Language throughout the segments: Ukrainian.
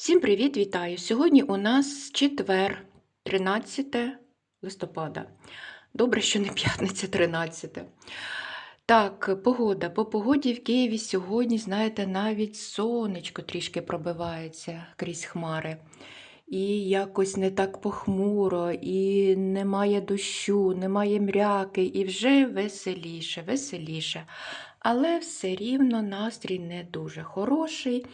Всім привіт, вітаю! Сьогодні у нас четвер, 13 листопада. Добре, що не п'ятниця 13. Так, погода. По погоді в Києві сьогодні, знаєте, навіть сонечко трішки пробивається крізь хмари. І якось не так похмуро, і немає дощу, немає мряки, і вже веселіше, веселіше. Але все рівно настрій не дуже хороший.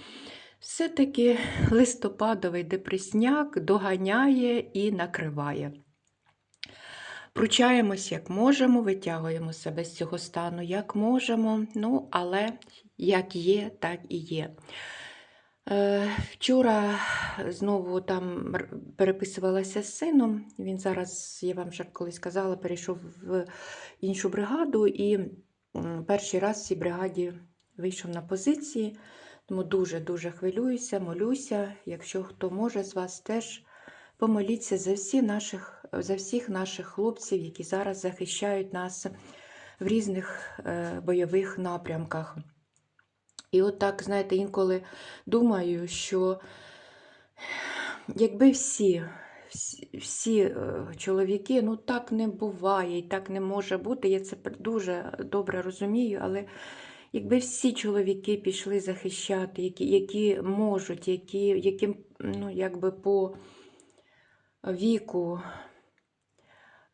Все-таки листопадовий депресняк доганяє і накриває. Пручаємось, як можемо, витягуємо себе з цього стану, як можемо, ну, але як є, так і є. Е, Вчора знову там переписувалася з сином. Він зараз, я вам вже колись казала, перейшов в іншу бригаду і перший раз в цій бригаді вийшов на позиції. Тому дуже-дуже хвилююся, молюся. Якщо хто може з вас теж помоліться за, всі наших, за всіх наших хлопців, які зараз захищають нас в різних е, бойових напрямках. І от так, знаєте, інколи думаю, що якби всі, всі, всі е, чоловіки, ну так не буває і так не може бути, я це дуже добре розумію, але якби всі чоловіки пішли захищати, які, які можуть, які, яким ну, якби по віку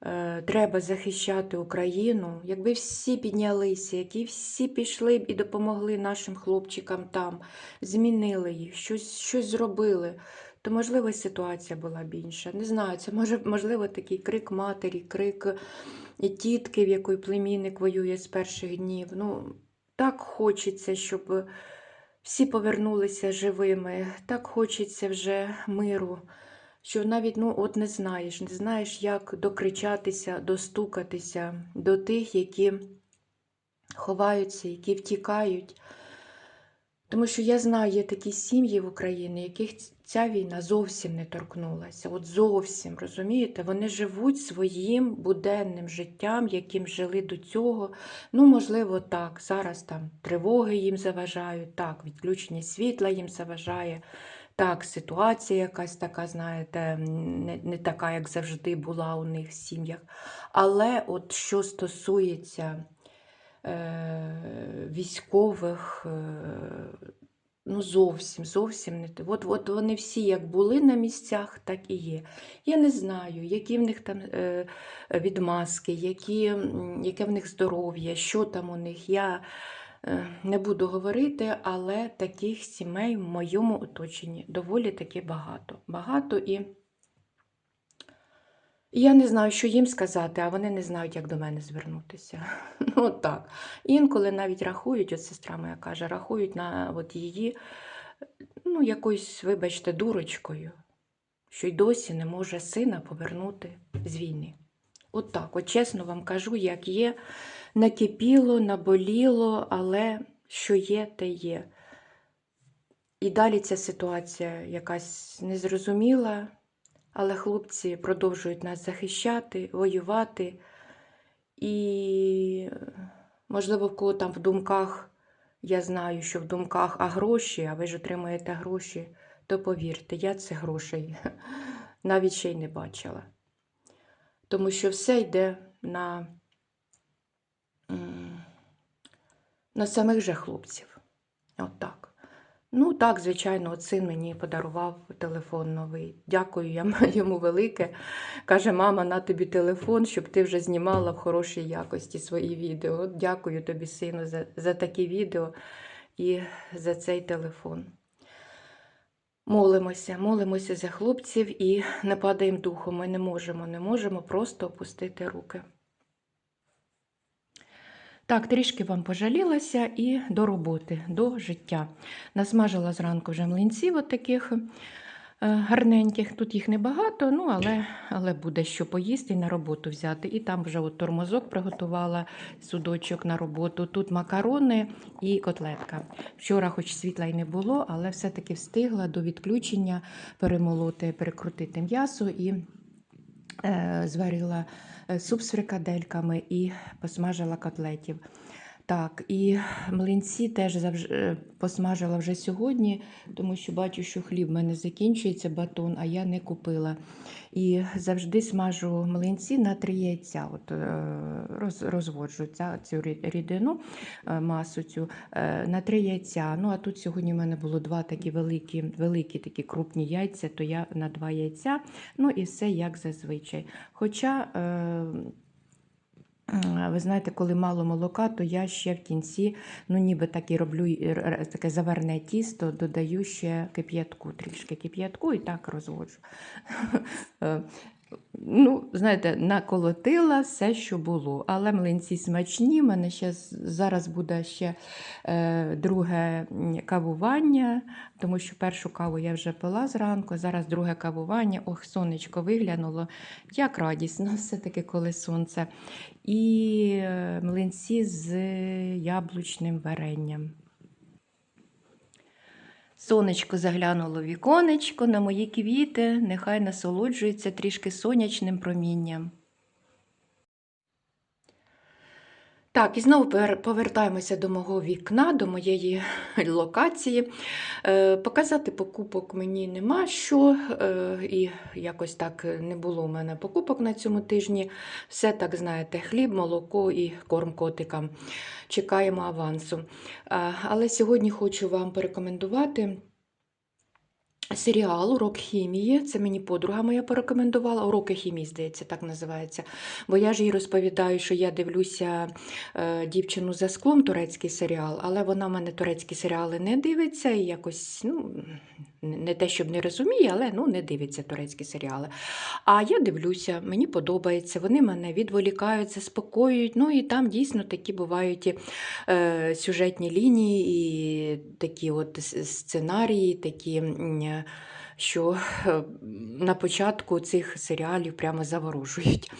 е, треба захищати Україну, якби всі піднялися, які всі пішли б і допомогли нашим хлопчикам там, змінили їх, щось, щось зробили, то можливо ситуація була б інша. Не знаю, це може, можливо такий крик матері, крик тітки, в якої племінник воює з перших днів. Ну, так хочеться, щоб всі повернулися живими, так хочеться вже миру, що навіть ну, от не знаєш, не знаєш, як докричатися, достукатися до тих, які ховаються, які втікають. Тому що я знаю, є такі сім'ї в Україні, яких ця війна зовсім не торкнулася. От зовсім, розумієте, вони живуть своїм буденним життям, яким жили до цього. Ну, можливо, так. Зараз там тривоги їм заважають, так, відключення світла їм заважає. Так, ситуація якась така, знаєте, не, не така, як завжди була у них в сім'ях. Але от що стосується е, військових, е, ну зовсім, зовсім не те. От, от вони всі як були на місцях, так і є. Я не знаю, які в них там е, відмазки, які, яке в них здоров'я, що там у них. Я е, не буду говорити, але таких сімей в моєму оточенні доволі таки багато. Багато і. Я не знаю, що їм сказати, а вони не знають, як до мене звернутися. Ну так. Інколи навіть рахують, от сестра моя каже, рахують на от її, ну, якоюсь, вибачте, дурочкою, що й досі не може сина повернути з війни. От так, от чесно вам кажу, як є, накипіло, наболіло, але що є, те є. І далі ця ситуація якась незрозуміла, але хлопці продовжують нас захищати, воювати. І, можливо, в кого там в думках, я знаю, що в думках, а гроші, а ви ж отримуєте гроші, то повірте, я цих грошей навіть ще й не бачила. Тому що все йде на, на самих же хлопців. От так. Ну, так, звичайно, от син мені подарував телефон новий. Дякую я йому велике. Каже, мама, на тобі телефон, щоб ти вже знімала в хорошій якості свої відео. От дякую тобі, сину, за, за такі відео і за цей телефон. Молимося, молимося за хлопців і не падаємо духом. Ми не можемо, не можемо просто опустити руки. Так, трішки вам пожалілася і до роботи, до життя. Насмажила зранку вже млинців от таких е, гарненьких. Тут їх небагато, ну але, але буде що поїсти і на роботу взяти. І там вже от тормозок приготувала судочок на роботу. Тут макарони і котлетка. Вчора, хоч світла й не було, але все-таки встигла до відключення перемолоти, перекрутити м'ясо і зварила е, суп з фрикадельками і посмажила котлетів. Так, і млинці теж завж... е, посмажила вже сьогодні, тому що бачу, що хліб в мене закінчується батон, а я не купила. І завжди смажу млинці на три яйця. От, е, роз, розводжу ця, цю рідину, е, масу цю на три яйця. Ну, а тут сьогодні в мене було два такі великі, великі такі крупні яйця, то я на два яйця. Ну і все як зазвичай. Хоча. Е, Ви знаєте, коли мало молока, то я ще в кінці, ну ніби так і роблю таке заверне тісто, додаю ще кип'ятку, трішки кип'ятку і так розводжу. Ну, знаєте, наколотила все, що було. Але млинці смачні. У мене ще зараз буде ще е, друге кавування, тому що першу каву я вже пила зранку, зараз друге кавування. Ох, сонечко виглянуло. Як радісно, все-таки, коли сонце. І е, млинці з яблучним варенням. Сонечко заглянуло в віконечко на мої квіти, нехай насолоджується трішки сонячним промінням. Так, і знову повертаємося до мого вікна, до моєї локації. Е, показати покупок мені нема що, е, і якось так не було у мене покупок на цьому тижні. Все так, знаєте, хліб, молоко і корм котикам. Чекаємо авансу. Але сьогодні хочу вам порекомендувати. Серіал Урок хімії. Це мені подруга моя порекомендувала. Уроки хімії, здається, так називається. Бо я ж їй розповідаю, що я дивлюся е, дівчину за склом турецький серіал, але вона в мене турецькі серіали не дивиться і якось, ну, не те, щоб не розуміє, але ну, не дивиться турецькі серіали. А я дивлюся, мені подобається, вони мене відволікають, заспокоюють. Ну і там дійсно такі бувають і, е, сюжетні лінії, і такі от сценарії, такі. Що е, на початку цих серіалів прямо заворожують.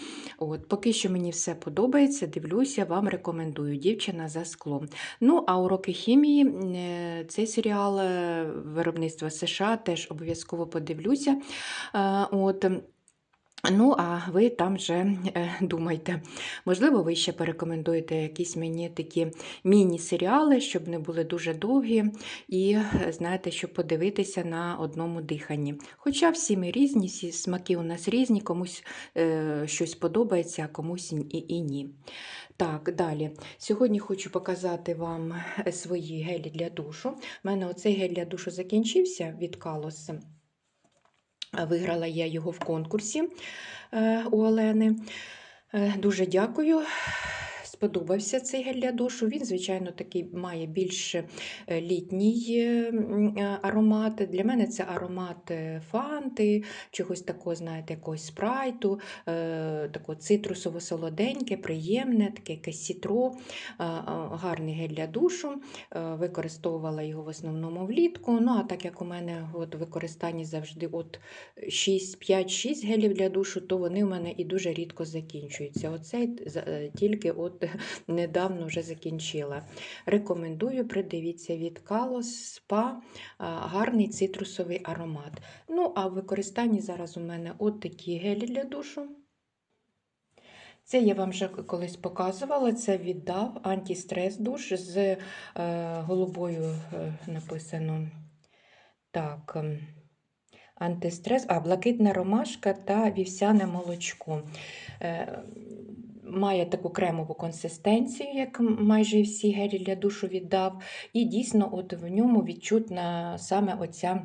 От, поки що мені все подобається, дивлюся, вам рекомендую дівчина за склом. Ну, а уроки хімії, е, цей серіал е, виробництва США теж обов'язково подивлюся. Е, От, Ну, а ви там вже е, думайте. Можливо, ви ще порекомендуєте якісь мені такі міні-серіали, щоб не були дуже довгі, і е, знаєте, щоб подивитися на одному диханні. Хоча всі ми різні, всі смаки у нас різні, комусь е, щось подобається, а комусь і, і ні. Так, далі. Сьогодні хочу показати вам е, свої гелі для душу. У мене оцей гель для душу закінчився від Калос. Виграла я його в конкурсі е, у Олени. Е, Дуже дякую. Сподобався цей гель для душу. Він, звичайно, такий має більш е, літній е, е, аромат. Для мене це аромат фанти, чогось такого, знаєте, якогось спрайту, такого цитрусово-солоденьке, приємне, таке якесь сітро, гарний гель для душу. Використовувала його в основному влітку. Ну, а так як у мене от, використанні завжди от 6, 5-6 гелів для душу, то вони в мене і дуже рідко закінчуються. Оцей тільки от недавно вже закінчила. Рекомендую, придивіться від Kalos Spa, а, гарний цитрусовий аромат. Ну, а в використанні зараз у мене от такі гелі для душу. Це я вам вже колись показувала. Це віддав антистрес душ з е, голубою е, написано. Так, ем, антистрес, а блакитна ромашка та вівсяне молочко. Е, Має таку кремову консистенцію, як майже всі гелі для душу віддав. І дійсно, от в ньому відчутна саме оця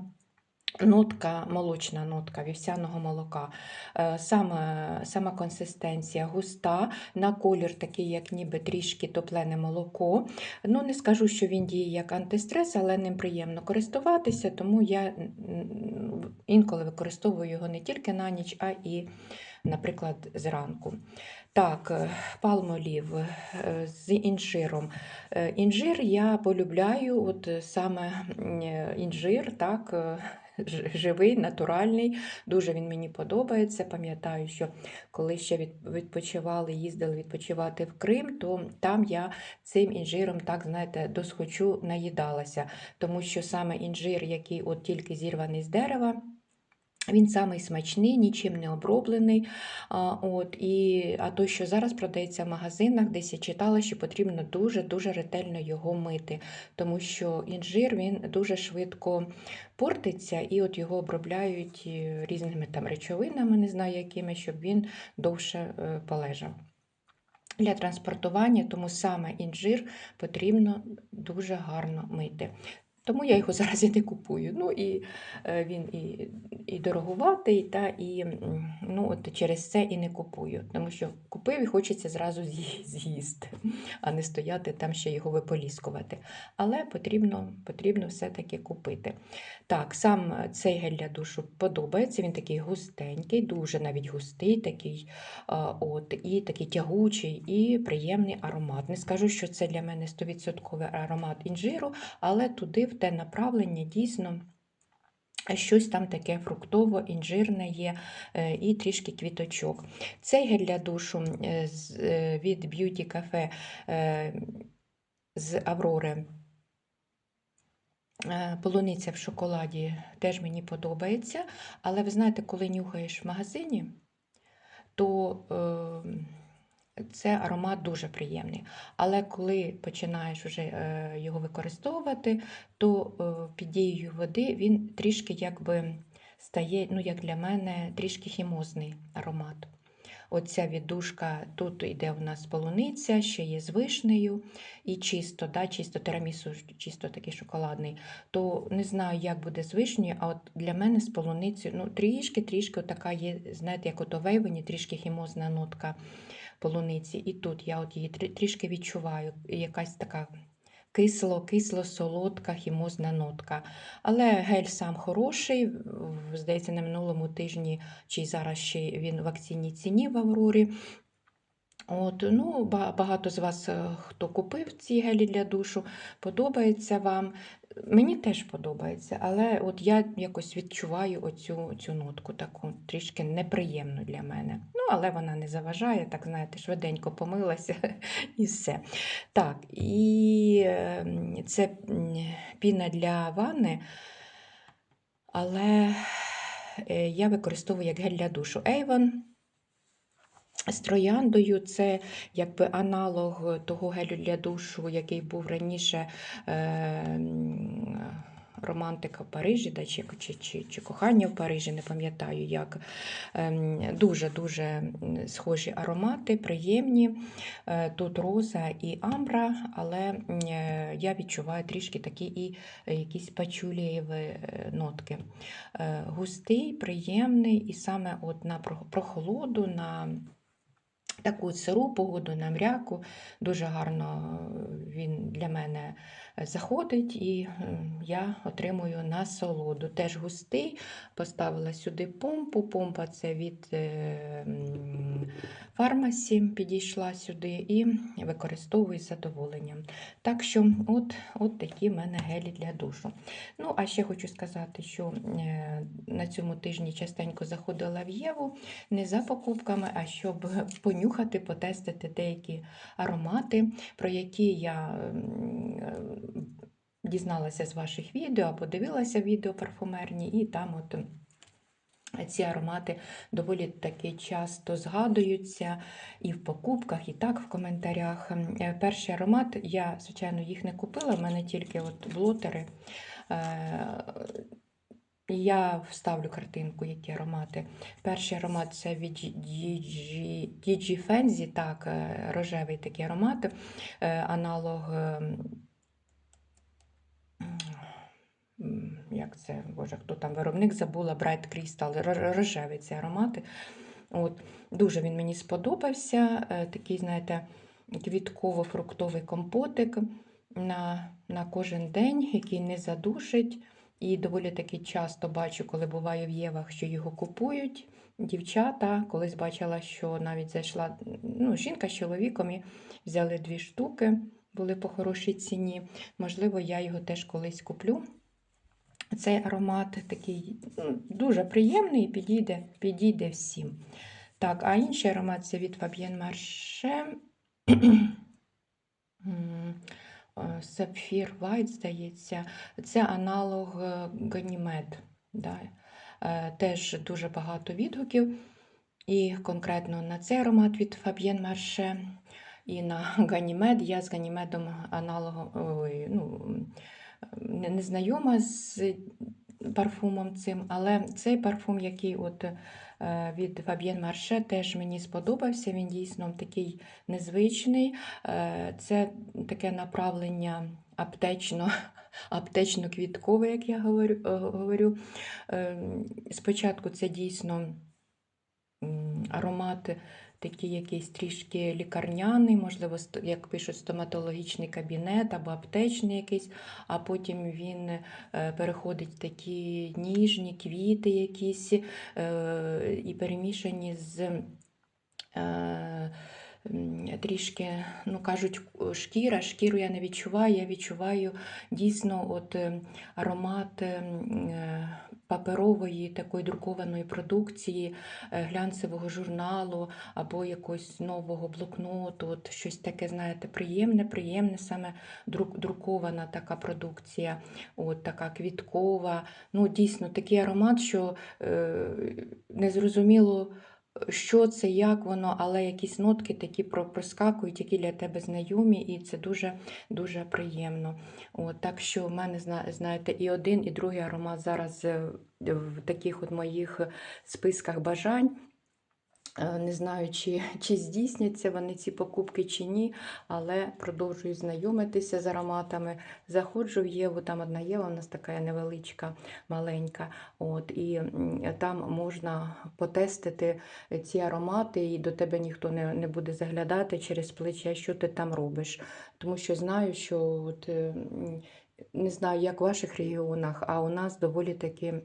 нотка, молочна нотка вівсяного молока. Е, Саме, сама консистенція густа, на колір такий, як ніби трішки топлене молоко. Ну, не скажу, що він діє як антистрес, але ним приємно користуватися, тому я інколи використовую його не тільки на ніч, а і, наприклад, зранку. Так, е, палмолів е, з інжиром. Е, Інжир я полюбляю, от саме інжир, так, живий, натуральний. Дуже він мені подобається. Пам'ятаю, що коли ще відпочивали, їздили відпочивати в Крим, то там я цим інжиром, так знаєте, досхочу наїдалася, тому що саме інжир, який от тільки зірваний з дерева. Він самий смачний, нічим не оброблений. От, і, а то, що зараз продається в магазинах, десь я читала, що потрібно дуже-дуже ретельно його мити, тому що інжир він дуже швидко портиться, і от його обробляють е, різними там речовинами, не знаю якими, щоб він довше е, полежав. Для транспортування, тому саме інжир потрібно дуже гарно мити. Тому я його зараз і не купую. Ну і е, він і, і дорогуватий, та, і ну, от через це і не купую. Тому що купив і хочеться зразу з'їсти, а не стояти там ще його виполіскувати. Але потрібно, потрібно все-таки купити. Так, сам е, цей гель для душу подобається. Він такий густенький, дуже навіть густий, такий, а, от, і такий тягучий, і приємний аромат. Не скажу, що це для мене 100% аромат інжиру, але туди в те направлення дійсно. Щось там таке фруктово-інжирне є е, і трішки квіточок. Цей гель для душу е, е, від Beauty Cafe з Аврори. Полуниця в шоколаді теж мені подобається. Але ви знаєте, коли нюхаєш в магазині, то е, це аромат дуже приємний. Але коли починаєш вже е, його використовувати, то е, під дією води він трішки якби стає, ну як для мене, трішки хімозний аромат. Оця віддушка, тут йде у нас полуниця, ще є з вишнею і чисто, да, чисто тирамісу, чисто такий шоколадний. То не знаю, як буде з вишнею, а от для мене з полуницею, ну трішки-трішки така є, знаєте, як от у вейвені, трішки хімозна нотка полуниці. І тут я от її трішки відчуваю, якась така кисло, кисло-солодка хімозна нотка. Але гель сам хороший. Здається, на минулому тижні, чи зараз ще він в акційній ціні в Аврорі. От, ну, багато з вас, е, хто купив ці гелі для душу, подобається вам. Мені теж подобається, але от я якось відчуваю оцю цю нотку таку трішки неприємну для мене. Ну, але вона не заважає, так знаєте, швиденько помилася і все. Так, і е, це піна для ванни, але е, я використовую як гель для душу Avon. З трояндою це якби аналог того гелю для душу, який був раніше е, романтика в Парижі, да, чи, чи, чи, чи кохання в Парижі, не пам'ятаю як. Ем, Дуже-дуже схожі аромати, приємні. Е, Тут роза і амбра, але е, я відчуваю трішки такі і е, якісь пачулієві нотки. Густий, приємний, і саме от на прохолоду, на таку сиру погоду на мряку. Дуже гарно він для мене заходить, і я отримую насолоду. Теж густий, поставила сюди помпу. Помпа це від е, фармасі підійшла сюди і використовую з задоволенням. Так що, от, от такі в мене гелі для душу. Ну, а ще хочу сказати, що е, на цьому тижні частенько заходила в Єву не за покупками, а щоб понюхати, потестити деякі аромати, про які я дізналася з ваших відео або дивилася відео парфумерні, і там от. Ці аромати доволі таки часто згадуються і в покупках, і так в коментарях. Е, Перший аромат, я, звичайно, їх не купила, в мене тільки от блотери. Е, я вставлю картинку, які аромати. Перший аромат це від DG Fenzi, так, е, рожевий такий аромат, аналог. Як це, боже, хто там виробник забула, Bright Crystal, ро- рожевий ці аромати. От, дуже він мені сподобався. е, Такий, знаєте, квітково-фруктовий компотик на, на кожен день, який не задушить. І доволі таки часто бачу, коли буваю в Євах, що його купують. Дівчата, колись бачила, що навіть зайшла ну, жінка з чоловіком і взяли дві штуки, були по хорошій ціні. Можливо, я його теж колись куплю. Цей аромат такий ну, дуже приємний і підійде, підійде всім. Так, а інший аромат це від Fabienne Marche. Е, White, здається. Це аналог Ganymede. Да. е, теж дуже багато відгуків. І конкретно на цей аромат від Fabienne Marche і на Ганімед. Я з Ганімедом аналогом ой, ну, не, знайома з парфумом цим, але цей парфум, який от е, від Fabienne Marche, теж мені сподобався. Він дійсно такий незвичний. Е, Це таке направлення аптечно. Аптечно-квіткове, як я говорю. говорю. Е, Спочатку це дійсно аромат такий якийсь трішки лікарняний, можливо, як пишуть, стоматологічний кабінет або аптечний якийсь, а потім він е, переходить в такі ніжні квіти якісь е, і перемішані з. е, Трішки, ну кажуть, шкіра, шкіру я не відчуваю, я відчуваю дійсно от е, аромат е, е, паперової такої друкованої продукції, е, глянцевого журналу або якогось нового блокноту, от щось таке, знаєте, приємне, приємне, саме друк, друкована така продукція, от така квіткова. Ну, дійсно, такий аромат, що е, незрозуміло, що це, як воно, але якісь нотки такі про- проскакують, які для тебе знайомі, і це дуже дуже приємно. От, так що в мене, зна- знаєте, і один, і другий аромат зараз е, в таких от моїх списках бажань. Е, Не знаю, чи, чи здійсняться вони ці покупки чи ні, але продовжую знайомитися з ароматами. Заходжу в Єву, там одна Єва, у нас така невеличка, маленька. От, і там можна потестити ці аромати, і до тебе ніхто не, не буде заглядати через плече, що ти там робиш. Тому що знаю, що от, не знаю, як в ваших регіонах, а у нас доволі таки.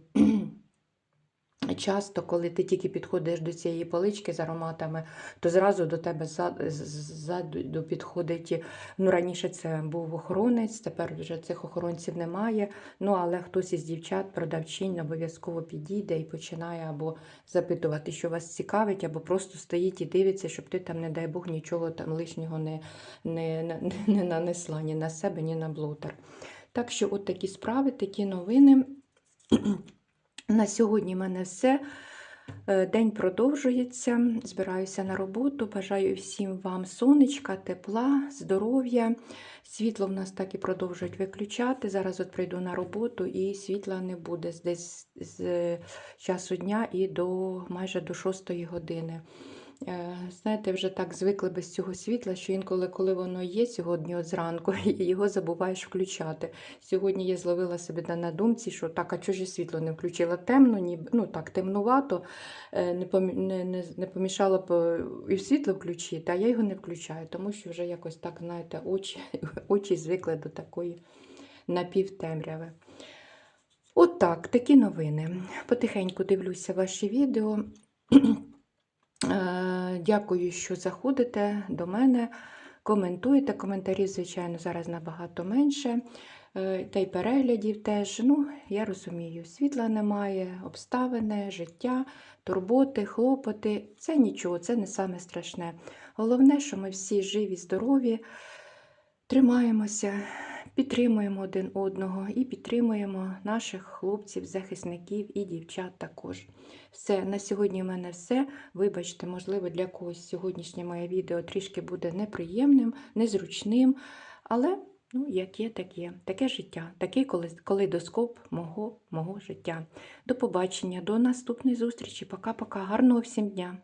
Часто, коли ти тільки підходиш до цієї полички з ароматами, то зразу до тебе ззаду, підходить. Ну, раніше це був охоронець, тепер вже цих охоронців немає. Ну, але хтось із дівчат, продавчинь, обов'язково підійде і починає або запитувати, що вас цікавить, або просто стоїть і дивиться, щоб ти там, не дай Бог, нічого там лишнього не, не, не, не нанесла ні на себе, ні на блотер. Так що, от такі справи, такі новини. На сьогодні в мене все. Е, День продовжується. Збираюся на роботу. Бажаю всім вам сонечка, тепла, здоров'я. Світло в нас так і продовжують виключати. Зараз от прийду на роботу і світла не буде десь з часу дня і до майже до 6 години. Е, Знаєте, вже так звикли без цього світла, що інколи, коли воно є сьогодні от зранку, його забуваєш включати. Сьогодні я зловила себе на- думці, що так, а ж світло не включила? Темно, ніби, ну так, темнувато, е, не, не, не помішало б е, і світло включити, а я його не включаю, тому що вже якось так, знаєте, очі, очі звикли до такої напівтемряви. От так, такі новини. Потихеньку дивлюся ваші відео. Е, Дякую, що заходите до мене, коментуєте. Коментарів, звичайно, зараз набагато менше. Е, Та й переглядів теж. Ну, я розумію, світла немає, обставини, життя, турботи, хлопоти. Це нічого, це не саме страшне. Головне, що ми всі живі, здорові, тримаємося, підтримуємо один одного і підтримуємо наших хлопців, захисників і дівчат також. Все, на сьогодні в мене все. Вибачте, можливо, для когось сьогоднішнє моє відео трішки буде неприємним, незручним, але ну, як є, так є. Таке життя, такий калейдоскоп мого, мого життя. До побачення, до наступної зустрічі. Пока-пока. Гарного всім дня!